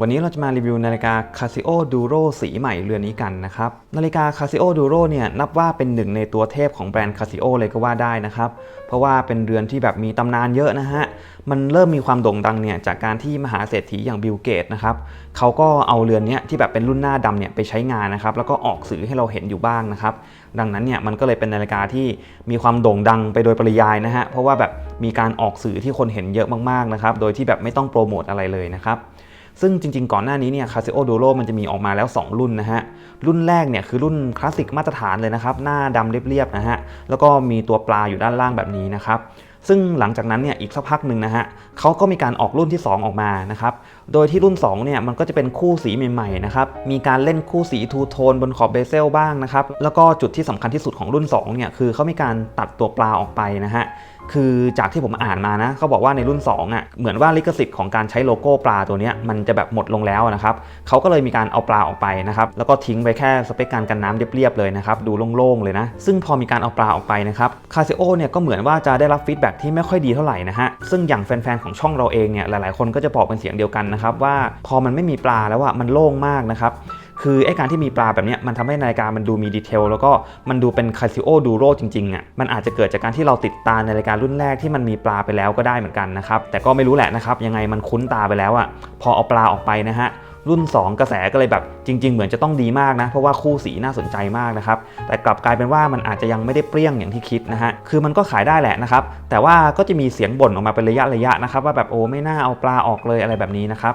วันนี้เราจะมารีวิวนาฬิกา Casio Duro สีใหม่เรือนนี้กันนะครับ นาฬิกา Casio Duro เนี่ยนับว่าเป็นหนึ่งในตัวเทพของแบรนด์ Casio เลยก็ว่าได้นะครับ เพราะว่าเป็นเรือนที่แบบมีตำนานเยอะนะฮะ มันเริ่มมีความโด่งดังเนี่ยจากการที่มหาเศรษฐีอย่างบิลเกตนะครับเขาก็เอาเรือนเนี้ยที่แบบเป็นรุ่นหน้าดำเนี่ยไปใช้งานนะครับ แล้วก็ออกสื่อให้เราเห็นอยู่บ้างนะครับ ดังนั้นเนี่ยมันก็เลยเป็นนาฬิกาที่มีความโด่งดังไปโดยปริยายนะฮะ เพราะว่าแบบมีการออกสื่อที่คนเห็นเยอะมากๆนะครับ โดยที่แบบไม่ต้องโปรโมทอะไรเลยนะครับ ซึ่งจริงๆ ก่อนหน้านี้เนี่ย Casio Duro มันจะมีออกมาแล้ว 2 รุ่นนะฮะ รุ่นแรกเนี่ยคือรุ่นคลาสสิกมาตรฐานเลยนะครับ หน้าดำเรียบๆนะฮะ แล้วก็มีตัวปลาอยู่ด้านล่างแบบนี้นะครับซึ่งหลังจากนั้นเนี่ยอีกสักพักหนึ่งนะฮะเขาก็มีการออกรุ่นที่ 2 ออกมานะครับโดยที่รุ่น2เนี่ยมันก็จะเป็นคู่สีใหม่ๆนะครับมีการเล่นคู่สีทูโทนบนขอบเบเซลบ้างนะครับแล้วก็จุดที่สำคัญที่สุดของรุ่น2เนี่ยคือเขามีการตัดตัวปลาออกไปนะฮะ คือจากที่ผมอ่านมานะเขาบอกว่าในรุ่น 2อะเหมือนว่าลิขสิทธิ์ของการใช้โลโก้ปลาตัวนี้มันจะแบบหมดลงแล้วนะครับเขาก็เลยมีการเอาปลาออกไปนะครับแล้วก็ทิ้งไปแค่สเปคการกันน้ำเรียบๆเลยนะครับดูโล่งๆเลยนะ ซึ่งพอมีการเอาปลาออกไปนะครับคาซิโอเนี่ยก็เหมือนว่าจะได้รับฟีดแบ็กที่ไม่ค่อยดีเท่าไหร่นะฮะซึ่งอย่างแฟนๆของช่องเราเองเนี่ยหลายๆคนก็จะบอกเป็นเสียงเดียวกันนะครับว่าพอมันไม่มีปลาแล้วอะมันโล่งมากนะครับ คือไอ้การที่มีปลาแบบนี้มันทำให้นาฬิกามันดูมีดีเทลแล้วก็มันดูเป็น Casio Duro จริงๆอะมันอาจจะเกิดจากการที่เราติดตามนาฬิการุ่นแรกที่มันมีปลาไปแล้วก็ได้เหมือนกันนะครับแต่ก็ไม่รู้แหละนะครับยังไงมันคุ้นตาไปแล้วอะพอเอาปลาออกไปนะฮะรุ่น 2 กระแสก็เลยแบบจริง ๆ เหมือนจะต้องดีมากนะ เพราะว่าคู่สีน่าสนใจมากนะครับ แต่กลับกลายเป็นว่ามันอาจจะยังไม่ได้เปรี้ยงอย่างที่คิดนะฮะ คือมันก็ขายได้แหละนะครับ แต่ว่าก็จะมีเสียงบ่นออกมาเป็นระยะระยะๆนะครับ ว่าแบบโอ้ไม่น่าเอาปลาออกเลยอะไรแบบนี้นะครับ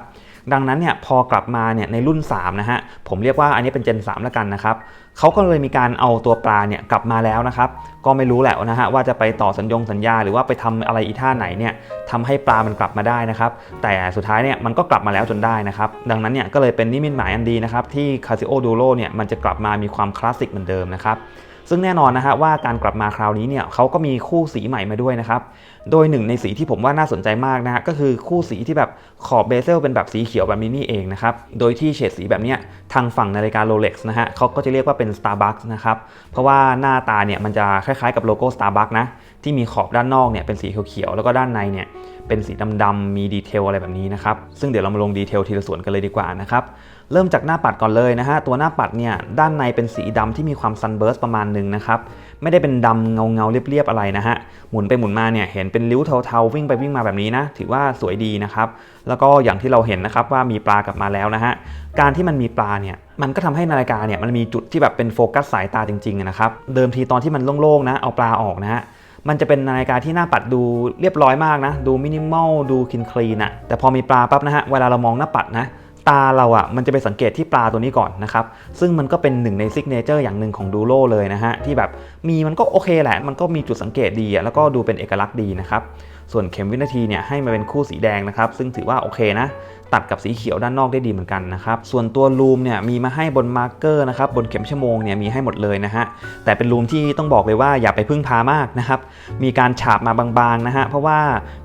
ดังนั้นเนี่ยพอกลับมาเนี่ยในรุ่น3นะฮะผมเรียกว่าอันนี้เป็นเจน3แล้วกันนะครับเขาก็เลยมีการเอาตัวปลาเนี่ยกลับมาแล้วนะครับก็ไม่รู้แหละนะฮะว่าจะไปต่อสัญญงสัญญา หรือว่าไปทำอะไรอีท่าไหนเนี่ยทำให้ปลามันกลับมาได้นะครับแต่สุดท้ายเนี่ยมันก็กลับมาแล้วจนได้นะครับดังนั้นเนี่ยก็เลยเป็นนิมิตหมายอันดีนะครับที่ Casio Duro เนี่ยมันจะกลับมามีความคลาสสิกเหมือนเดิมนะครับ ซึ่งแน่นอนนะฮะว่าการกลับมาคราวนี้เนี่ยเขาก็มีคู่สีใหม่มาด้วยนะครับ โดยหนึ่งในสีที่ผมว่าน่าสนใจมากนะฮะก็คือคู่สีที่แบบขอบเบเซลเป็นแบบสีเขียวแบบนี้นี่เองนะครับ โดยที่เฉดสีแบบเนี้ยทางฝั่งนาฬิกา Rolex นะฮะเขาก็จะเรียกว่าเป็น Starbucks นะครับ เพราะว่าหน้าตาเนี่ยมันจะคล้ายๆกับโลโก้ Starbucks นะที่มีขอบด้านนอกเนี่ยเป็นสีเขียวๆแล้วก็ด้านในเนี่ยเป็นสีดำๆมีดีเทลอะไรแบบนี้นะครับซึ่งเดี๋ยวเรามาลงดีเทลทีละส่วนกันเลยดีกว่านะครับ เริ่มจากหน้าปัดก่อนเลยนะฮะ ตัวหน้าปัดเนี่ยด้านในเป็นสีดำที่มีความซันเบิร์สประมาณหนึ่งนะครับ ไม่ได้เป็นดำเงาเงาเรียบๆอะไรนะฮะ หมุนไปหมุนมาเนี่ยเห็นเป็นริ้วเทาๆวิ่งไปวิ่งมาแบบนี้นะ ถือว่าสวยดีนะครับ แล้วก็อย่างที่เราเห็นนะครับว่ามีปลากลับมาแล้วนะฮะ การที่มันมีปลาเนี่ยมันก็ทำให้นาฬิกาเนี่ยมันมีจุดที่แบบเป็นโฟกัสสายตาจริงๆนะครับ เดิมทีตอนที่มันโล่งๆนะเอาปลาออกนะฮะมันจะเป็นนาฬิกาที่หน้าปัดดูเรียบร้อยมากนะ ดูมินิมอล ดูคินคลีนอะแต่พอมีปลาปั๊บนะฮะ เวลาเรามองหน้าปัดนะ ตาเราอะ่ะมันจะไปสังเกตที่ปลาตัวนี้ก่อนนะครับ ซึ่งมันก็เป็นหนึ่งในซิกเนเจอร์อย่างหนึ่งของดูโรเลยนะฮะ ที่แบบมีมันก็โอเคแหละ มันก็มีจุดสังเกตดีอะแล้วก็ดูเป็นเอกลักษณ์ดีนะครับ ส่วนเข็มวินาทีเนี่ยให้มาเป็นคู่สีแดงนะครับ ซึ่งถือว่าโอเคนะตัดกับสีเขียวด้านนอกได้ดีเหมือนกันนะครับส่วนตัวลูมเนี่ยมีมาให้บนมาร์กเกอร์นะครับบนเข็มชั่วโมงเนี่ยมีให้หมดเลยนะฮะแต่เป็นลูมที่ต้องบอกเลยว่าอย่าไปพึ่งพามากนะครับมีการฉาบมาบางๆนะฮะเพราะว่า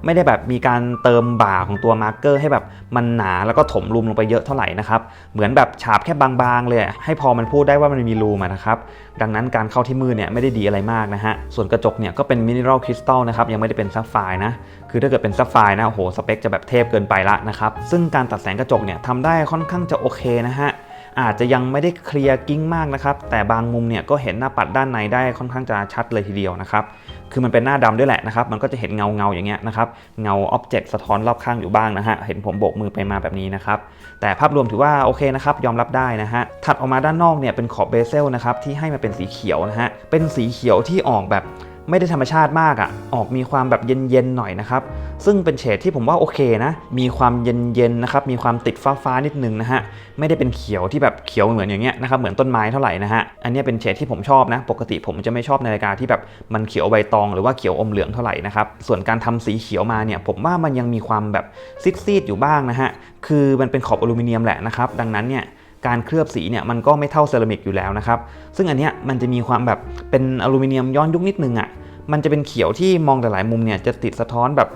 ไม่ได้แบบมีการเติมบ่าของตัวมาร์กเกอร์ให้แบบมันหนาแล้วก็ถมลูมลงไปเยอะเท่าไหร่นะครับเหมือนแบบฉาบแค่บางๆเลยให้พอมันพูดได้ว่ามันมีลูมนะครับดังนั้นการเข้าที่มือเนี่ยไม่ได้ดีอะไรมากนะฮะส่วนกระจกเนี่ยก็เป็นมินิรัลคริสตัลนะครับยังไม่ได้เป็นซัฟไฟนะ คือถ้าเกิดเป็นซัฟไฟนะโอ้โหสเปคจะแบบเทพเกินไปละนะครับซึ่งการตัดแสงกระจกเนี่ยทำได้ค่อนข้างจะโอเคนะฮะอาจจะยังไม่ได้เคลียร์กิ้งมากนะครับ แต่บางมุมเนี่ยก็เห็นหน้าปัดด้านในได้ค่อนข้างจะชัดเลยทีเดียวนะครับ คือมันเป็นหน้าดำด้วยแหละนะครับ มันก็จะเห็นเงาเงาอย่างเงี้ยนะครับ เงาอ็อบเจกต์สะท้อนรอบข้างอยู่บ้างนะฮะ เห็นผมโบกมือไปมาแบบนี้นะครับ แต่ภาพรวมถือว่าโอเคนะครับ ยอมรับได้นะฮะ ถัดออกมาด้านนอกเนี่ยเป็นขอบเบเซลนะครับที่ให้มาเป็นสีเขียวนะฮะ เป็นสีเขียวที่ออกแบบ ไม่ได้ธรรมชาติมากอะ่ะ ออกมีความแบบเย็นๆหน่อยนะครับ ซึ่งเป็นเฉดที่ผมว่าโอเคนะ มีความเย็นๆนะครับ มีความติดฟ้าๆนิดนึงนะฮะ ไม่ได้เป็นเขียวที่แบบเขียวเหมือนอย่างเงี้ยนะครับ เหมือนต้นไม้เท่าไหร่นะฮะ อันนี้เป็นเฉดที่ผมชอบนะ ปกติผมจะไม่ชอบนาฬิกาที่แบบมันเขียวใบตองหรือว่าเขียวอมเหลืองเท่าไหร่นะครับ ส่วนการทำสีเขียวมาเนี่ยผมว่ามันยังมีความแบบซีดๆอยู่บ้างนะฮะ คือมันเป็นขอบอลูมิเนียมแหละนะครับ ดังนั้นเนี่ยการเคลือบสีเนี่ยมันก็ไม่เท่าเซรามิกอยู่แล้วนะครับ ซึ่งอันเนี้ยมันจะมีความแบบเป็นอลูมิเนียมย้อนยุคนิดนึงอะ่ะ มันจะเป็นเขียวที่มองแต่หลายมุมเนี่ยจะติดสะท้อนแบบ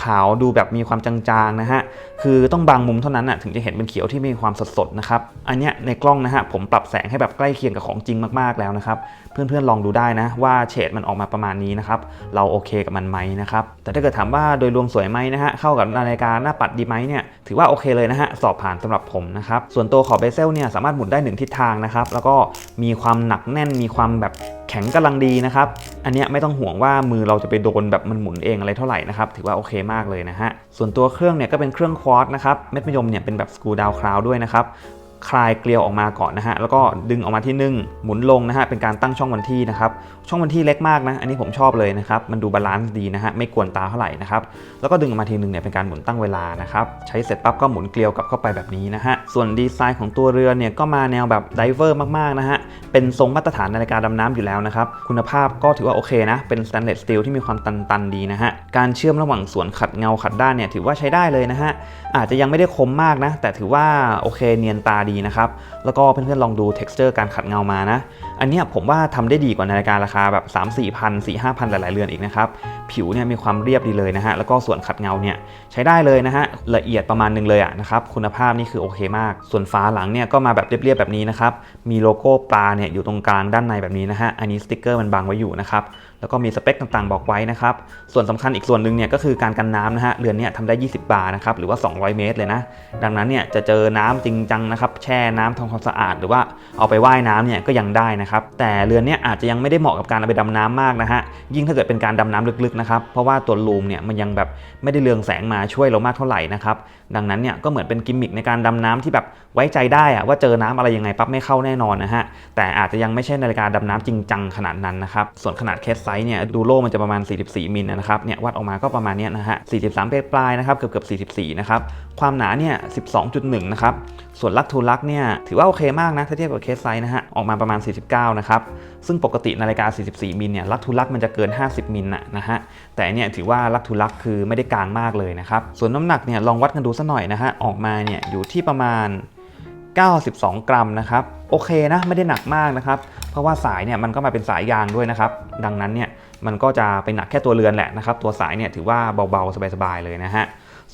ขาวๆดูแบบมีความจางๆนะฮะคือต้องบางมุมเท่านั้นน่ะถึงจะเห็นเป็นเขียวที่มีความสดๆนะครับอันเนี้ยในกล้องนะฮะผมปรับแสงให้แบบใกล้เคียงกับของจริงมากๆแล้วนะครับเพื่อนๆลองดูได้นะว่าเฉดมันออกมาประมาณนี้นะครับเราโอเคกับมันไหมนะครับแต่ถ้าเกิดถามว่าโดยรวมสวยไหมนะฮะเข้ากับนาฬิกาหน้าปัดดีไหมเนี่ยถือว่าโอเคเลยนะฮะสอบผ่านสำหรับผมนะครับส่วนตัวขอบเบเซลเนี่ยสามารถหมุนได้หนึ่งทิศทางนะครับแล้วก็มีความหนักแน่นมีความแบบแข็งกำลังดีนะครับ อันนี้ไม่ต้องห่วงว่ามือเราจะไปโดนแบบมันหมุนเองอะไรเท่าไหร่นะครับถือว่าโอเคมากเลยนะฮะส่วนตัวเครื่องเนี่ยก็เป็นเครื่องควอตนะครับเม็ดมะยมเนี่ยเป็นแบบสกรูดาวคราวด้วยนะครับ คลายเกลียวออกมาก่อนนะฮะ แล้วก็ดึงออกมาที่นึ่งหมุนลงนะฮะ เป็นการตั้งช่องวันที่นะครับ ช่องวันที่เล็กมากนะ อันนี้ผมชอบเลยนะครับ มันดูบาลานซ์ดีนะฮะ ไม่กวนตาเท่าไหร่นะครับ แล้วก็ดึงออกมาทีนึงเนี่ยเป็นการหมุนตั้งเวลานะครับ ใช้เสร็จปั๊บก็หมุนเกลียวกลับเข้าไปแบบนี้นะฮะ ส่วนดีไซน์ของตัวเรือเนี่ยก็มาแนวแบบไดเวอร์มากๆนะฮะ เป็นทรงมาตรฐานนาฬิกาดำน้ำอยู่แล้วนะครับ คุณภาพก็ถือว่าโอเคนะ เป็นสแตนเลสสตีลที่มีความตันๆดีนะฮะ การเชื่อมระหว่างส่วนขัดเงาขัดด้านเนี่ยถือว่าใช้ได้เลยนะฮะ อาจจะยังไม่ได้คมมากนะ แต่ถือว่าโอเคเนียนตาดีนะครับ แล้วก็เพื่อนๆลองดู texture การขัดเงามานะ อันนี้ผมว่าทำได้ดีกว่านาฬิการาคาแบบ 3 4พัน4 5พันหลายๆเรือนอีกนะครับ ผิวเนี่ยมีความเรียบดีเลยนะฮะ แล้วก็ส่วนขัดเงาเนี่ยใช้ได้เลยนะฮะ ละเอียดประมาณนึงเลยอะนะครับ คุณภาพนี่คือโอเคมาก ส่วนฝาหลังเนี่ยก็มาแบบเรียบๆแบบนี้นะครับ มีโลโก้ปลาเนี่ยอยู่ตรงกลางด้านในแบบนี้นะฮะ อันนี้สติกเกอร์มันบังไว้อยู่นะครับ แล้วก็มีสเปคต่างๆบอกไว้นะครับ ส่วนสำคัญอีกส่วนหนึ่งเนี่ยก็คือการกันน้ำนะฮะเรือนเนี่ยทำได้ 20 บาร์นะครับหรือว่า 200 เมตรเลยนะ ดังนั้นเนี่ยจะเจอน้ำจริงจังนะครับแช่น้ำทำความสะอาด หรือว่าเอาไปว่ายน้ำเนี่ยก็ยังได้นะครับ แต่เรือนเนี่ยอาจจะยังไม่ได้เหมาะกับการเอาไปดำน้ำมากนะฮะยิ่งถ้าเกิดเป็นการดำน้ำลึกๆนะครับเพราะว่าตัวลูมเนี่ยมันยังแบบไม่ได้เรืองแสงมาช่วยเรามากเท่าไหร่นะครับดังนั้นเนี่ยก็เหมือนเป็นกิมมิคในการดำน้ำที่แบบไว้ใจได้อะว่าเจอน้ำอะไรยังไงปั๊บไม่เข้าแน่นอนนะฮะแต่อาจจะยังไม่ใช่นาฬิกาดำน้ำจริงจังขนาดนั้นนะครับส่วนขนาดเคสซส์เนี่ยดูโลมันจะประมาณ 44 มิลนะครับเนี่ยวัดออกมาก็ประมาณเนี้ยนะฮะ 43 ปลายๆนะครับเกือบเกือบ44 นะครับ ความหนาเนี่ย 12.1 นะครับ ส่วนลักทูลักเนี่ยถือว่าโอเคมากนะถ้าเทียบกับเคสไซส์นะฮะออกมาประมาณ 49 นะครับ ซึ่งปกตินาฬิกา 44 มิลเนี่ยลักทูลักมันจะเกิน 50 มิลนะนะฮะแต่อันเนี่ยถือว่าลักทูลักคือไม่ได้กลางมากเลยนะครับส่วนน้ำหนักเนี่ยลองวัดกันดูสัหน่อยนะฮะออกมาเนี่ยอยู่ที่ประมาณ 92 กรัมนะครับ โอเคนะไม่ได้หนักมากนะครับ เพราะว่าสายเนี่ยมันก็มาเป็นสายยางด้วยนะครับ ดังนั้นเนี่ยมันก็จะไปหนักแค่ตัวเรือนแหละนะครับ ตัวสายเนี่ยถือว่าเบาๆ สบายๆเลยนะฮะ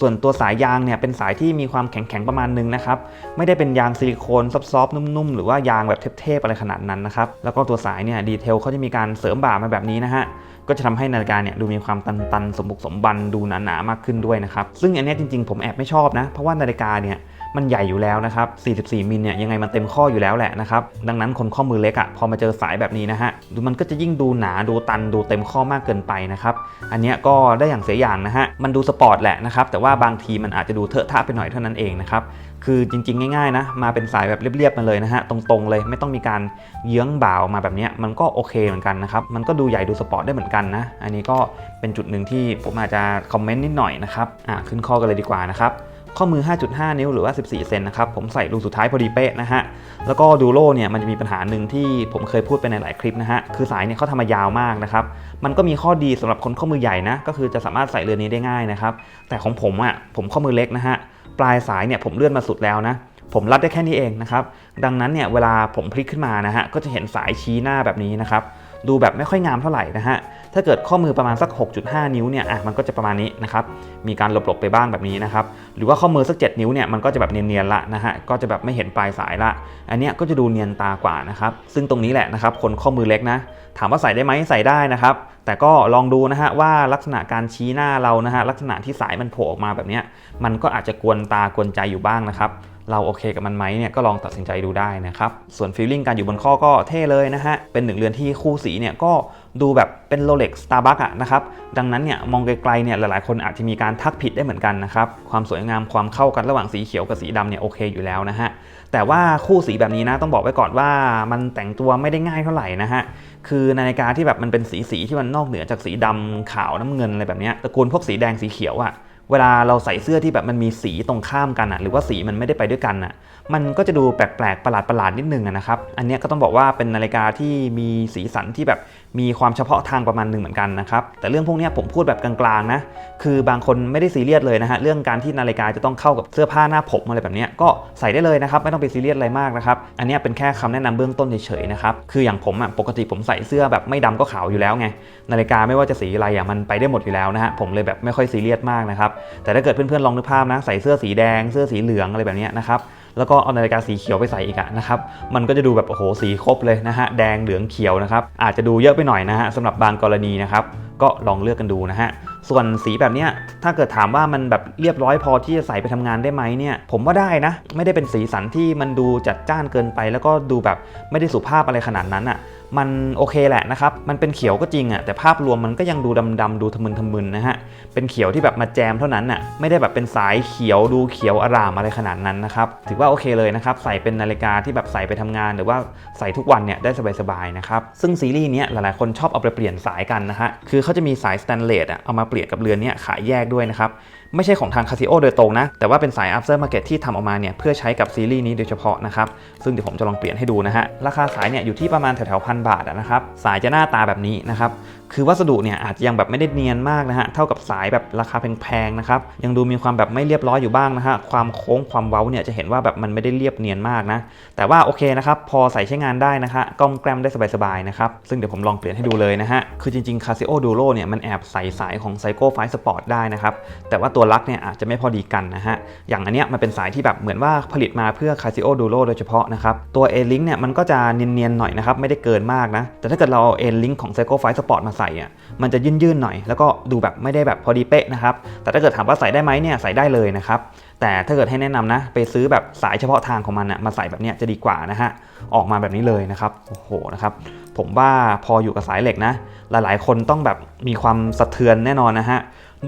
ส่วนตัวสายยางเนี่ยเป็นสายที่มีความแข็งๆประมาณนึงนะครับ ไม่ได้เป็นยางซิลิโคนซอฟๆนุ่มๆ หรือว่ายางแบบเทพๆอะไรขนาดนั้นนะครับ แล้วก็ตัวสายเนี่ยดีเทลเขาจะมีการเสริมบ่ามาแบบนี้นะฮะก็จะทำให้นาฬิกาเนี่ยดูมีความตันๆ สมบุกสมบันดูหนาๆมากขึ้นด้วยนะครับ ซึ่งอันนี้จริงๆผมแอบไม่ชอบนะ เพราะว่านาฬิกาเนี่ย มันใหญ่อยู่แล้วนะครับ 44 มิลเนี่ยยังไงมันเต็มข้ออยู่แล้วแหละนะครับ ดังนั้นคนข้อมือเล็กอะ่ะพอมาเจอสายแบบนี้นะฮะมันก็จะยิ่งดูหนาดูตันดูเต็มข้อมากเกินไปนะครับอันเนี้ยก็ได้อย่างเสียอย่างนะฮะมันดูสปอร์ตแหละนะครับแต่ว่าบางทีมันอาจจะดูเทอะทะไปหน่อยเท่านั้นเองนะครับคือจริงๆ ง่ายๆนะมาเป็นสายแบบเรียบๆมาเลยนะฮะตรงๆเลยไม่ต้องมีการเยื้องบ่าวมาแบบเนี้ยมันก็โอเคเหมือนกันนะครับมันก็ดูใหญ่ดูสปอร์ตได้เหมือนกันนะอันนี้ก็เป็นจุดหนึ่งที่ผมอาจจะคอมเมนต์นิดหน่อยนะครับอะขึ้นข้อกันเลยดีกว่านะครับ ข้อมือ 5.5 นิ้วหรือว่า 14 เซนนะครับ ผมใส่รูสุดท้ายพอดีเป๊ะนะฮะ แล้วก็ดูโล่เนี่ยมันจะมีปัญหาหนึ่งที่ผมเคยพูดไปในหลายคลิปนะฮะ คือสายเนี่ยเขาทำมายาวมากนะครับ มันก็มีข้อดีสำหรับคนข้อมือใหญ่นะ ก็คือจะสามารถใส่เรือนนี้ได้ง่ายนะครับ แต่ของผมอะผมข้อมือเล็กนะฮะ ปลายสายเนี่ยผมเลื่อนมาสุดแล้วนะ ผมรัดได้แค่นี้เองนะครับ ดังนั้นเนี่ยเวลาผมพลิกขึ้นมานะฮะ ก็จะเห็นสายชี้หน้าแบบนี้นะครับ ดูแบบไม่ค่อยงามเท่าไหร่นะฮะ ถ้าเกิดข้อมือประมาณสัก 6.5 นิ้วเนี่ยอะมันก็จะประมาณนี้นะครับ มีการหลบๆไปบ้างแบบนี้นะครับ หรือว่าข้อมือสัก 7 นิ้วเนี่ยมันก็จะแบบเนียนๆละนะฮะ ก็จะแบบไม่เห็นปลายสายละ อันเนี้ยก็จะดูเนียนตากว่านะครับ ซึ่งตรงนี้แหละนะครับ คนข้อมือเล็กนะ ถามว่าใส่ได้ไหมใส่ได้นะครับ แต่ก็ลองดูนะฮะว่าลักษณะการชี้หน้าเรานะฮะลักษณะที่สายมันโผล่ออกมาแบบเนี้ยมันก็อาจจะกวนตากวนใจอยู่บ้างนะครับ เราโอเคกับมันไหมเนี่ยก็ลองตัดสินใจดูได้นะครับ ส่วนฟีลลิ่งการอยู่บนข้อก็เท่เลยนะฮะ เป็นหนึ่งเรือนที่คู่สีเนี่ยก็ดูแบบเป็น Rolex Starbucks อะนะครับ ดังนั้นเนี่ยมองไกลๆเนี่ยหลายๆคนอาจจะมีการทักผิดได้เหมือนกันนะครับ ความสวยงามความเข้ากันระหว่างสีเขียวกับสีดำเนี่ยโอเคอยู่แล้วนะฮะ แต่ว่าคู่สีแบบนี้นะต้องบอกไว้ก่อนว่ามันแต่งตัวไม่ได้ง่ายเท่าไหร่นะฮะ คือนาฬิกาที่แบบมันเป็นสีสีที่มันนอกเหนือจากสีดำขาวน้ำเงินอะไรแบบเนี้ยตระกูลพวกสีแดงสีเขียวอะ เวลาเราใส่เสื้อที่แบบมันมีสีตรงข้ามกันอะหรือว่าสีมันไม่ได้ไปด้วยกันอะมันก็จะดูแปลกๆประหลาดๆนิดนึงนะครับ อันนี้ก็ต้องบอกว่าเป็นนาฬิกาที่มีสีสันที่แบบมีความเฉพาะทางประมาณหนึ่งเหมือนกันนะครับ แต่เรื่องพวกนี้ผมพูดแบบกลางๆนะ คือบางคนไม่ได้ซีเรียสเลยนะฮะ เรื่องการที่นาฬิกาจะต้องเข้ากับเสื้อผ้าหน้าผมอะไรแบบนี้ก็ใส่ได้เลยนะครับ ไม่ต้องไปซีเรียสอะไรมากนะครับ อันนี้เป็นแค่คำแนะนำเบื้องต้นเฉยๆนะครับ คืออย่างผมอะปกติผมใส่เสื้อแบบไม่ดำก็ขาวอยู่แล้วไง นาฬิกาไม่ว่าจะสีอะไรอะมันไปได้หมดอยู่แล้วนะฮะ ผมเลยแบบไม่ค่อยซีเรียสมากนะครับแต่ถ้าเกิดเพื่อนๆลองนึกภาพนะใส่เสื้อสีแดง เสื้อสีเหลืองอะไรแบบนี้นะครับแล้วก็เอานาฬิกาสีเขียวไปใส่อีกอะนะครับ มันก็จะดูแบบโอ้โหสีครบเลยนะฮะ แดงเหลืองเขียวนะครับ อาจจะดูเยอะไปหน่อยนะฮะสำหรับบางกรณีนะครับ ก็ลองเลือกกันดูนะฮะ ส่วนสีแบบเนี้ยถ้าเกิดถามว่ามันแบบเรียบร้อยพอที่จะใส่ไปทำงานได้ไหมเนี่ย ผมว่าได้นะ ไม่ได้เป็นสีสันที่มันดูจัดจ้านเกินไป แล้วก็ดูแบบไม่ได้สุภาพอะไรขนาดนั้นอะ่ะ มันโอเคแหละนะครับ มันเป็นเขียวก็จริงอะ่ะแต่ภาพรวมมันก็ยังดูดำๆดูทะมึนทะมึนนะฮะ เป็นเขียวที่แบบมาแจมเท่านั้นน่ะไม่ได้แบบเป็นสายเขียวดูเขียวอารามอะไรขนาดนั้นนะครับ ถือว่าโอเคเลยนะครับ ใส่เป็นนาฬิกาที่แบบใส่ไปทำงาน หรือว่าใส่ทุกวันเนี่ยได้สบายๆนะครับ ซึ่งซีรีส์เนี้ยหลายๆคนชอบเอาไปเปลี่ยนสายกันนะฮะ คือเขาจะมีสายสแตนเลสอะเอามาเปลี่ยนกับเรือนเนี้ยขายแยกด้วยนะครับ ไม่ใช่ของทาง Casio โดยตรงนะ แต่ว่าเป็นสาย after market ที่ทำออกมาเนี่ยเพื่อใช้กับซีรีส์นี้โดยเฉพาะนะครับ ซึ่งเดี๋ยวผมจะลองเปลี่ยนให้ดูนะฮะ ราคาสายเนี่ยอยู่ที่ประมาณแถวๆพันบาทนะครับ สายจะหน้าตาแบบนี้นะครับ คือวัสดุเนี่ยอาจจะยังแบบไม่ได้เนียนมากนะฮะเท่ากับสายแบบราคาแพงๆนะครับยังดูมีความแบบไม่เรียบร้อยอยู่บ้างนะฮะความโค้งความเว้าเนี่ยจะเห็นว่าแบบมันไม่ได้เรียบเนียนมากนะแต่ว่าโอเคนะครับพอใส่ใช้งานได้นะคะกล้อมแกล้มได้สบายๆนะครับซึ่งเดี๋ยวผมลองเปลี่ยนให้ดูเลยนะฮะคือจริงๆ Casio Duo เนี่ยมันแอบใส่สายของ Psycho 5 Sport ได้นะครับแต่ว่าตัวลักเนี่ยอาจจะไม่พอดีกันนะฮะอย่างอันเนี้ยมันเป็นสายที่แบบเหมือนว่าผลิตมาเพื่อ Casio Duo โดยเฉพาะนะครับตัว A-Link เนี่ยมันก็จะเนียนๆหน่อยนะครับไม่ได้เกินมากนะแต่ถ้าเกิดเราเอา A-Link ของ Psycho 5 Sport มาใส่อะมันจะยื่นๆหน่อย แล้วก็ดูแบบไม่ได้แบบพอดีเป๊ะนะครับ แต่ถ้าเกิดถามว่าใส่ได้ไหมเนี่ยใส่ได้เลยนะครับ แต่ถ้าเกิดให้แนะนำนะ ไปซื้อแบบสายเฉพาะทางของมันนะมาใส่แบบเนี้ยจะดีกว่านะฮะออกมาแบบนี้เลยนะครับโอ้โหนะครับผมว่าพออยู่กับสายเหล็กนะ หลายๆ คนต้องแบบมีความสะเทือนแน่นอนนะฮะ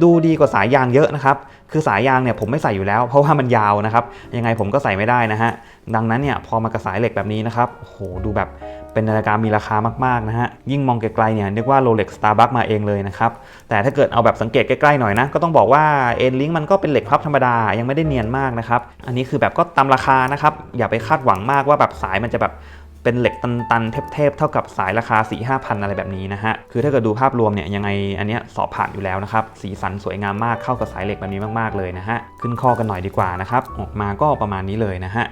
ดูดีกว่าสายยางเยอะนะครับคือสายยางเนี่ยผมไม่ใส่อยู่แล้ว เพราะว่ามันยาวนะครับยังไงผมก็ใส่ไม่ได้นะฮะดังนั้นเนี่ยพอมากับสายเหล็กแบบนี้นะครับโอ้โหดูแบบ เป็นนาฬิกามีราคามากๆนะฮะ ยิ่งมองไกลๆเนี่ยนึกว่า Rolex Starbucks มาเองเลยนะครับ แต่ถ้าเกิดเอาแบบสังเกตใกล้ๆหน่อยนะ ก็ต้องบอกว่าเอ็นลิงมันก็เป็นเหล็กพับธรรมดา ยังไม่ได้เนียนมากนะครับ อันนี้คือแบบก็ตามราคานะครับ อย่าไปคาดหวังมากว่าแบบสายมันจะแบบเป็นเหล็กตันๆเทพๆเท่ากับสายราคา 4 5 0 0 0 อะไรแบบนี้นะฮะ คือถ้าเกิดดูภาพรวมเนี่ยยังไงอันเนี้ยสอบผ่านอยู่แล้วนะครับ สีสันสวยงามมากเข้ากับสายเหล็กแบบนี้มากๆเลยนะฮะ ขึ้นข้อกันหน่อยดีกว่านะครับ ออกมาก็ประมาณนี้เลยนะฮะ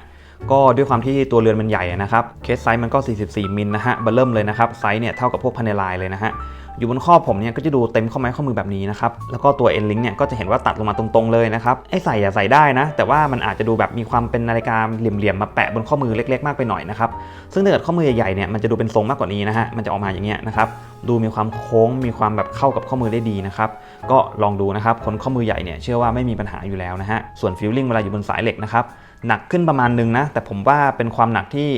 ก็ด้วยความที่ตัวเรือนมันใหญ่นะครับเคสไซส์มันก็ 44 มิลนะฮะเบอร์เริ่มเลยนะครับไซส์เนี่ยเท่ากับพวกพาเนลายเลยนะฮะอยู่บนข้อผมเนี่ยก็จะดูเต็มข้อไม้ข้อมือแบบนี้นะครับ แล้วก็ตัว N link เนี่ยก็จะเห็นว่าตัดลงมาตรงๆเลยนะครับ ไอ้ใส่อย่าใส่ได้นะ แต่ว่ามันอาจจะดูแบบมีความเป็นนาฬิกาเหลี่ยมๆมาแปะบนข้อมือเล็กๆมากไปหน่อยนะครับ ซึ่งถ้าเกิดข้อมือใหญ่ๆเนี่ยมันจะดูเป็นทรงมากกว่านี้นะฮะ มันจะออกมาอย่างเงี้ยนะครับ ดูมีความโค้ง มีความแบบเข้ากับข้อมือได้ดีนะครับ ก็ลองดูนะครับ คนข้อมือใหญ่เนี่ยเชื่อว่าไม่มีปัญหาอยู่แล้วนะฮะ ส่วนฟิลลิ่งเวลาอยู่บนสายเหล็กนะครับ หนักขึ้นประมาณนึงนะ แต่ผมว่าเป็นความหนักที่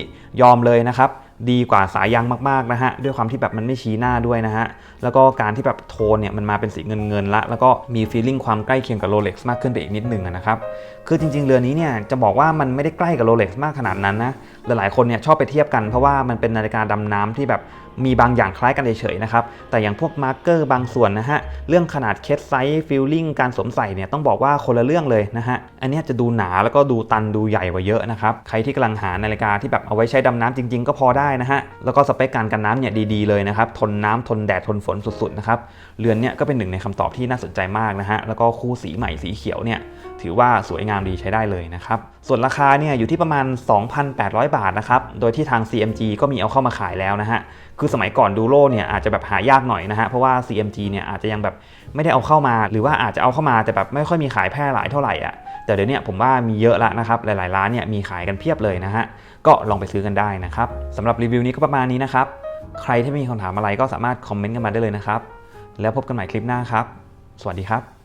ยอมเลยนะครับ ดีกว่าสายยางมากๆนะฮะ ด้วยความที่แบบมันไม่ชี้หน้าด้วยนะฮะ แล้วก็การที่แบบโทนเนี่ยมันมาเป็นสีเงินเงินละ แล้วก็มีฟีลลิ่งความใกล้เคียงกับโรเล็กซ์มากขึ้นไปอีกนิดนึงนะครับ คือจริงๆ เรือนนี้เนี่ยจะบอกว่ามันไม่ได้ใกล้กับโรเล็กซ์มากขนาดนั้นนะ หลายๆคนเนี่ยชอบไปเทียบกันเพราะว่ามันเป็นนาฬิกาดำน้ำที่แบบ มีบางอย่างคล้ายกันเฉยๆนะครับ แต่อย่างพวกมาร์กเกอร์บางส่วนนะฮะ เรื่องขนาดเคสไซส์ฟิลลิ่งการสวมใส่เนี่ยต้องบอกว่าคนละเรื่องเลยนะฮะ อันนี้จะดูหนาแล้วก็ดูตันดูใหญ่กว่าเยอะนะครับ ใครที่กำลังหานาฬิกาที่แบบเอาไว้ใช้ดำน้ำจริงๆ ก็พอได้นะฮะ แล้วก็สเปคการกันน้ำเนี่ยดีๆเลยนะครับ ทนน้ำทนแดดทนฝนสุดๆนะครับ เรือนเนี่ยก็เป็นหนึ่งในคำตอบที่น่าสนใจมากนะฮะ แล้วก็คู่สีใหม่สีเขียวเนี่ยถือว่าสวยงามดีใช้ได้เลยนะครับ ส่วนราคาเนี่ยอยู่ที่ประมาณ 2,800 บาทนะครับ โดยที่ทาง CMG ก็มีเอาเข้ามาขายแล้วนะฮะคือสมัยก่อนดูโรเนี่ยอาจจะแบบหายากหน่อยนะฮะเพราะว่า CMG เนี่ยอาจจะยังแบบไม่ได้เอาเข้ามา หรือว่าอาจจะเอาเข้ามาแต่แบบไม่ค่อยมีขายแพร่หลายเท่าไหร่อะแต่เดี๋ยวนี้ผมว่ามีเยอะล้วนะครับหลายๆร้านเนี่ยมีขายกันเพียบเลยนะฮะก็ลองไปซื้อกันได้นะครับสำหรับรีวิวนี้ก็ประมาณนี้นะครับใครที่มีคำถามอะไรก็สามารถคอมเมนต์กันมาได้เลยนะครับแล้วพบกันใหม่คลิปหน้าครับ สวัสดีครับ